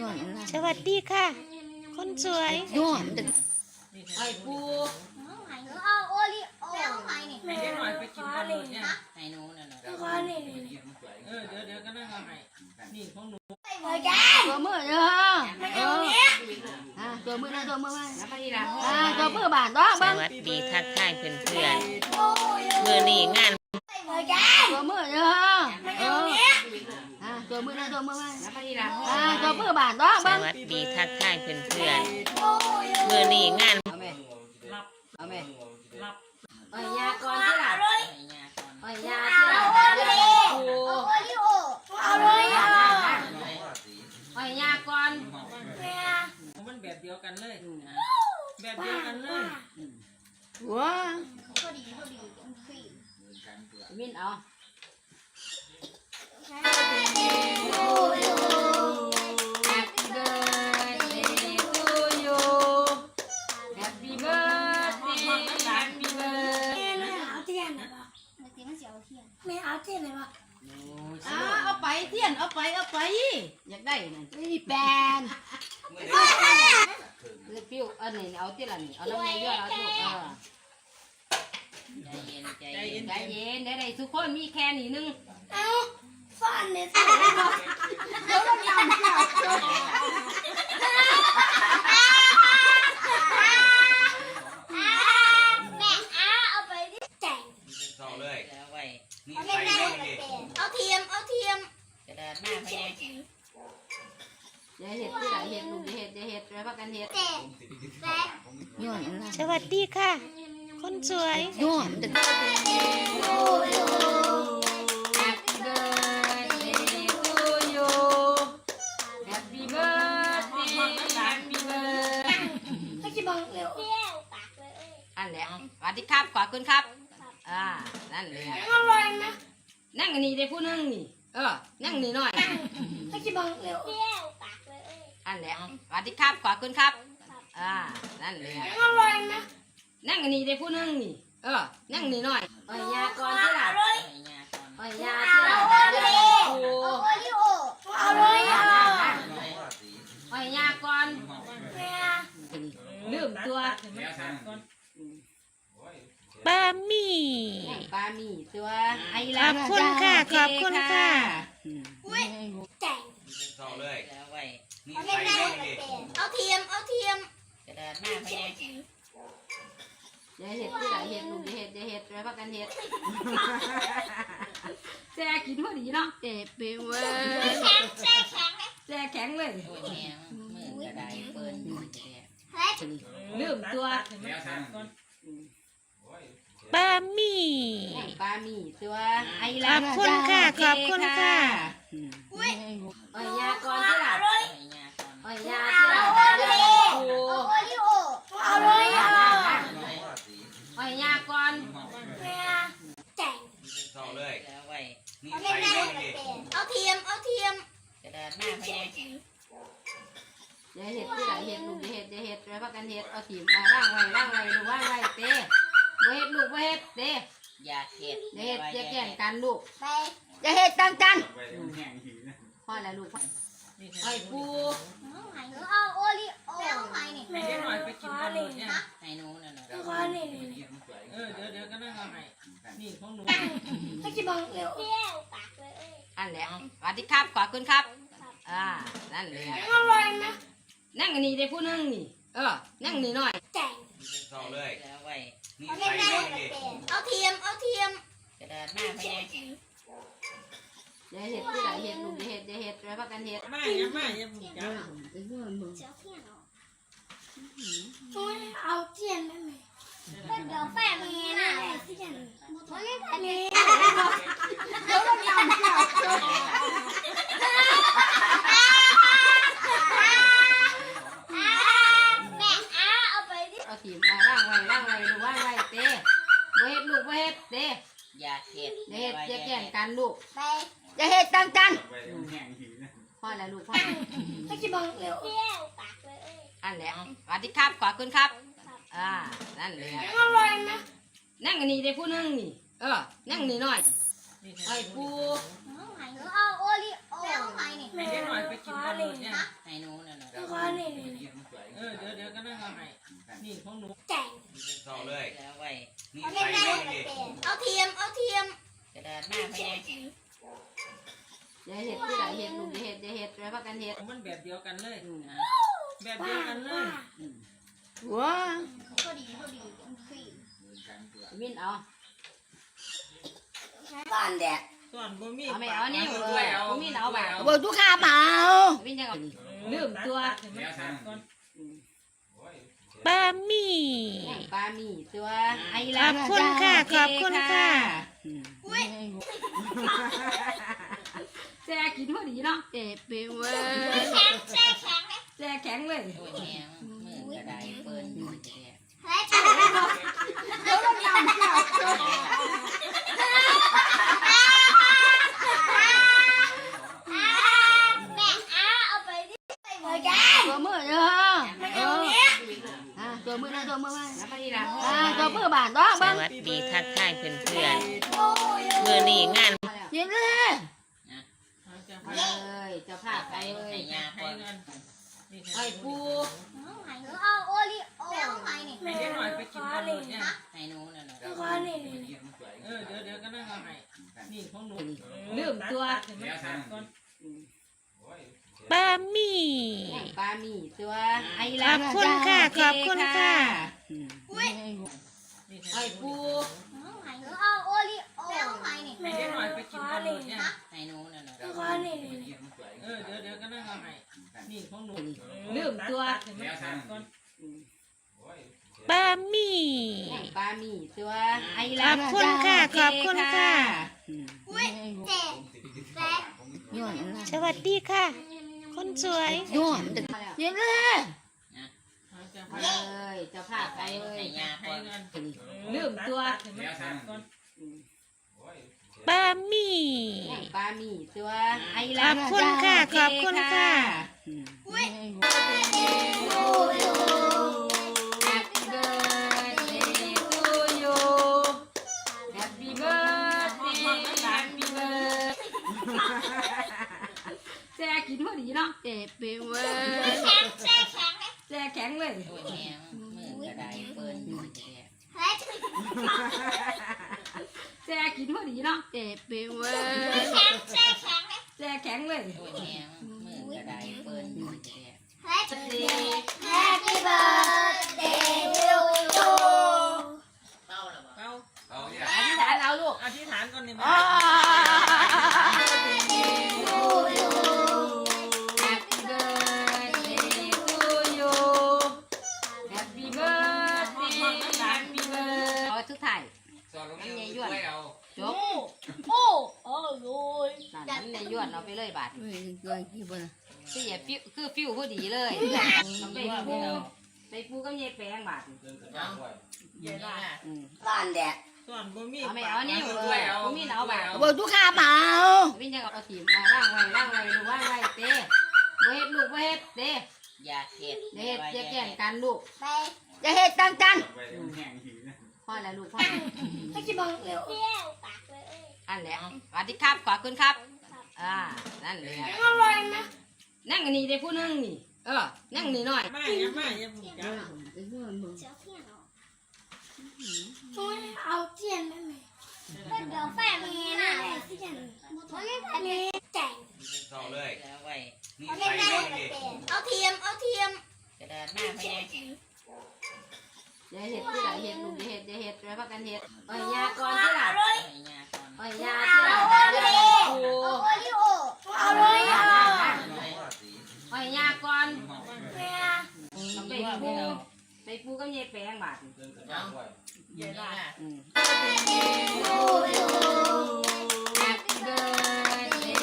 ย้อนอะไรสวัสดีค่ะ คนสวย ย้อนไอ้ปูเอาโอริโอเอาไหนนี่ไม่ได้หน่อยไปกินกันเลยเนี่ยไอ้หนูนั่นน่ะเออเดี๋ยวเดี๋ยวก็นั่งเอาให้นี่ของหนูตัวมือเด้อเอออ่าตัวมือนะตัวมือมาแล้วมาดีละอ่าตัวมือบานตัวสเบิ่งวัสดีทักทายเพื่อนเพื่อนๆมือนี้งานตัวมือเด้อเออ อ่าตัวมือนะตัวมือมาแล้วมาดีละอ่าตัวมือบานตัวสเบิ่งวัสดีทักทายเพื่อนเพื่อนๆมือนี้งาน เอาไหมรับเอาไหมรับอ้อยยาก่อนที่ล่ะ ไอ้ยาก่อน อ้อยยาที่ล่ะปู โอริโอ เอาเลยอ้อยยาก่อน มันแบบเดียวกันเลยแบบเดียวกันเลย ว้า พอดีพอดีฟรี มินเอา Happy birthday to you Happy birthday Happy birthday เอาเทียนนะปะเมื่อกี้มันเสียวเทียนไม่เอาเทียนเลยปะ อ่าเอาไปเทียนเอาไปเอาไป อยากได้ นั่นนี่แปนเลือปิ้วอันนี้เอาที่ละนี่เอาน้ำมันเยอะเอาถูกเออใจเย็นใจใจเย็เย็นนใจเย็นได้ได้ทุกคนมีแค่นี้นึงเอาฟันเนี่ยสิแม่อาเอาไปที่แจงเข้าเลยแล้วไว้นี่เอาใส่เล่นเลได้ยเอาเทียม เอาเทียม กระดาษหน้าพยายอย่าเห็ดที่ละเห็ดลูกอย่าเห็ดอย่าเห็ดไว้พักกันเห็ดแต่แต่ย้อนอะไรสวัสดีค่ะ คนสวยย้อนโอริโอ Happy birthday to you Happy birthday Happy birthday ให้คิดบังเร็วเที่ยวปากเลยอันแหละสวัสดีครับ ขอบคุณครับ อ่า นั่นเลยอร่อยนะนั่งอันนี้ได้ผู้นึงนี่ เออ นั่งนี่หน่อยให้คิดบังเร็ว เที่ยวปากเลยอันแหละสวัสดีครับขอบคุณครับ อ่า นั่นเลยอร่อยนะนั่งอันนี้ได้ผู้นึงนี่ เออ นั่งนี่หน่อยอ้อยยาก่อนที่ล่ะไอ้ยาก่อนอ้อยยาที่ล่ะโอริโอปูโอริโออร่อยอะอ้อยยาก่อนแม่ลืมตัวก่อนบามี่ปลาหมี่ตัวไอ้ขอบคุณค่ะ ขอบคุณค่ะแจงเข้าเลยแล้วไว้ นี่เอาใส่เล่นได้เอาเทียม เอาเทียมกระดาษหน้าพยายอย่าเห็ดที่ละเห็ดลูกอย่าเห็ดอย่าเห็ดไว้พักกันเห็ดแซ่กินพอดีเนาะเจ็บไปเว้ยแข็งแข็งแข็งแซ่แข็งเลยโอ้ยแม่มือกระดาษเปิ้นเฮ้ยลืมตัวก่อนบามี่ปลาหมี่ตัวไอ้ขอบคุณค่ะ ขอบคุณค่ะอุ้ยอ้ยยาก่อนที่หล่ะ ไอ้ยาก่อนอ้อยยาที่ล่ะโอริโอปูโอริโออร่อยอะอ้อยาก่อนเข้าเลยไว้นี่เอาใส่เล่นได้เลยเอาเทียม เอาเทียมกระดาษหน้าพยายอย่าเห็ดที่ละเห็ดลูกอย่าเห็ดอย่าเห็ดไว้พักกันเห็ดเอาถีบมาล่างไว้ล่างไว้ลูกว่างไว้เต้บ่เห็ดลูกบ่เห็ดเต้ยาเห็ดอย่าเห็ดอย่าแก่งกันลูกไปอย่าเห็ดตังกันพ่อแล้วลูก ไอ้ปูเอาโอริโอเอาไหนนี่ไม่ได้หน่อยไปกินกันเลยเนี่ยไอ้หนูนั่นน่ะเออเดี๋ยวเดี๋ยวก็นั่งเอาให้นี่ของหนูให้คิดบังเร็วเที่ยวปากเลยอันแหละสวัสดีครับขอบคุณครับ อ่า นั่นเลยอร่อยนะนั่งอันนี้ได้ผู้นึงนี่ เออ นั่งนี่หน่อยแจงเข้าเลยแล้วไว้นี่เอาใส่เล่นได้เลยเอาเทียมเอาเทียมกระดาษหน้าพยายอย่าเห็ดที่ละเห็ดลูกอย่าเห็ดอย่าเห็ดไว้พักกันเห็ดไม่อย่าไม่อย่าบุกจ้าเจ้าเทียนเอาเทียนได้ไหมเดี๋ยวแฟนมีนะเทียนมันไม่แฟนมีเดี๋ยวเราทำแม่อาเอาไปที่เอาถีบมาล่างไว้ล่างไว้ลูว่าไว้เต้บ่เห็ดลูกบ่เห็ดเต้ยาเห็ดอย่าเห็ดอย่าแก่งกันลูกไป อย่าเห็ดตังกันพ่อแล้วลูกพ่อให้คิดบังเร็วเที่ยวปากเลยอันแหละสวัสดีครับขอบคุณครับ อ่า นั่นเลยอร่อยนะนั่งอันนี้ได้ผู้นึงนี่ เออ นั่งนี่หน่อยไอ้ปูเอาโอริโอเอาไหนนี่ไม่ได้หน่อยไปกินกันรถเนี่ยให้หนูนั่นน่ะขอนี่เออเดี๋ยวเดี๋ยวก็นั่งเอาให้นี่ของหนูแจ่งเศร้าเลยแล้วไว้นี่เอาใส่เล่นได้เลยดิเอาเทียมเอาเทียมกระดาษหน้าพยัง อย่าเห็ดที่ไหนเห็ดลูกอย่าเห็ดอย่าเห็ดไว้พักกันเห็ดมันแบบเดียวกันเลย อืมแบบเดียวกันเลยว้าพอดีพอดีฟรีมินเอา บ้านแดดส่วนบ่มีเอาไม่เอานี่เลยกูมินเอาแบบบอกทุกข้าเปล่ามินยังเอาลืมตัวก่อนบะหมี่ ปลาหมี่ตัวไอ้ขอบคุณค่ะขอบคุณค่ะ อุ้ย แซ่กินพอดีเนาะเจ็บไปเว้ยแข็งแช่แข็งเลยแซ่แข็งเลยโอ้ยแม่มือกระไดเปิ้นอยู่แล้วเฮ้ยแม่อาเอาไปดิไปเลยจ้า ตัวมือเด้อ ไม่เอาเนี้ย อ่าตัวมือนะตัวมือมา แล้วมาดีละ อ่าตัวมือบานต้อง ส เบ้าง วัสดีทักทายเพื่อน โอ้ย ๆมื่อนี้งาน ยิ้มเลย เอาจะ ไปเลยเจ้า ภาพไปเลให้ยาให้ก่อนเงินไอ้ปูเอาโอริโอไหนนี่ให้หน่อยไปกินบนรถเนี่ยให้หนูนั่นน่ะขอนี่เออเดี๋ยวเดี๋ยวก็นั่งเอาให้นี่ของหนูลืมตัวก่อนบะหมี่ปามี่ตัวไอ้ขอบคุณค่ะขอบคุณค่ะอุ้ยไอ้ปู เอาโอริโอเอาไหนนี่ให้เด็กหน่อยไปกินบนรถเนี่ยให้หนูนั่นน่ะขอนี่เออเดี๋ยวเดี๋ยวก็นั่งเอาให้นี่ของหนูลืมตัวก่อนบะหมี่ปลาหมี่ตัวไอ้ขอบคุณค่ะ ขอบคุณค่ะ อุ้ยเจ็ดแปดย้อนสวัสดีค่ะ คนสวยย้อนยิ้มเลยเอา จะไปเลยเจ้าภาพไปเลยให้ยาให้ก่อนเงินลืมตัวก่อนบะหมี่ปลาหมี่ตัวไอ้ขอบคุณค่ะ ขอบคุณค่ะอุ้ย Happy birthday to you Happy birthday Happy birthday แซ่กินพอดีเนาะเจ็บไปเว้ย แข็งเลยแซ่แข็งเลยโอ้ยแม่มือกระดเปิ้นอยู่แท้เฮ้ยแซ่กินพอดีเนาะเจ็บไปเว้ยแข็งแช่แข็งเลยแซ่แข็งเลยโอ้ยแม่มือกระดเปิ้นอยู่แท้เฮ้ย Happy birthday to you เป้าละบ่เอาเอาเนี่ยอธิษฐานเอาลูกอธิษฐานก่อนนี่อ๋ นั่นมันในย้วนเอาไปเลยบาทเฮ้ยเกินกี่บนคืออย่าฟิวคือฟิวพอดีเลยเอาไปปูไปปูก็เย็บแปลงบาทเย็นละอืมบ้านแดดส่วนบ่มีเอาไม่เอานี่เลยกูมีเอาบาทบอกทุกข้าเปล่าวินยังเอาถีบมาล่างไว้ล่างไว้ลูกว่างไว้เต้บ่เฮ็ดลูกบ่เฮ็ดเต้ยาเห็ดเฮ็ดจะแก่งกันลูกไปจะเฮ็ดตั้งกันพ่อแล้วลูกพ่อให้จิบังเร็วเปรี้ยวปากเลยอันแหละสวัสดีครับขอบคุณครับ อ่า นั่นเลยอร่อยนะนั่งอันนี้ได้ผู้นึงนี่ เออ นั่งนี่หน่อย มาอย่ามาอย่าผูกจับเจ้าเที่ยวช่วยเอาเทียนได้ไหมเดี๋ยวแฟนมีนะเทียนมันไม่แฟนมีแจ่งเศร้าเลยแล้วไว้นี่เอาใส่เล่นเลได้ยดิเอาเทียมเอาเทียม กระดาษหน้าพยัง อย่าเฮ็ดที่ไหนเฮ็ดลูกอย่าเฮ็ดอย่าเฮ็ดไว้พักกันเฮ็ดอ้อยยาก่อนที่หลัง ให้ยาก่อน อ้อยยาที่หลัง เอาเลย ปู เอาโอริโอเอาเลยอะ อ้อยยาก่อน แม่ เอาไปปูไปปูก็เย็บแปลงบาทเย็นละอืมโอ้ย Happy birthday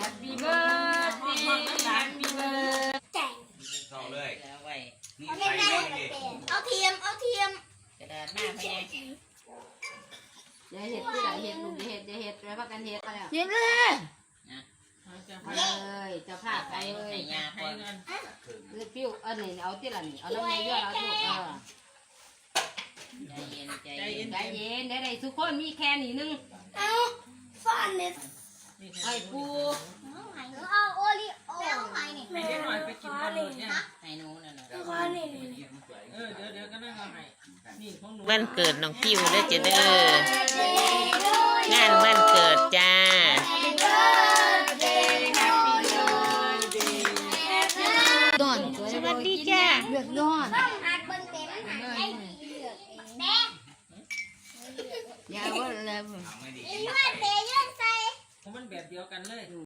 Happy birthday Happy birthday แจ่งเศร้าเลยแล้วไว้นี่ใส่เล่นเลยดิเอาเทียม เอาเทียมกระดาษหน้าพยังอย่าเฮ็ดที่ไหนเฮ็ดลูกอย่าเฮ็ดอย่าเฮ็ดไว้พักกันเฮ็ดเอาแล้วยิ้มเลยเอาจะไปเลยเจ้าภาพไปเลยให้ยาให้ก่อนเงิ อันี่เอาที่ละนี่เอาน้ไม่เยอะแล้วลูกเออใจเย็นใจใจเย็นใจเย็นได้ๆทุกคนมีแค่นี้นึงเอาฟันนิดไอ้ปูเอาาโอลิโอไม่ให้เหน่อยไปกินบอลลูนเนี่ยไอ้หนูหนน่ะเอาหนนี่เเดี๋ยวเดี๋ยวก็นั่งเอาให้นี่ของหนูวันเกิดน้องคิวเด้เจ๊เด้อ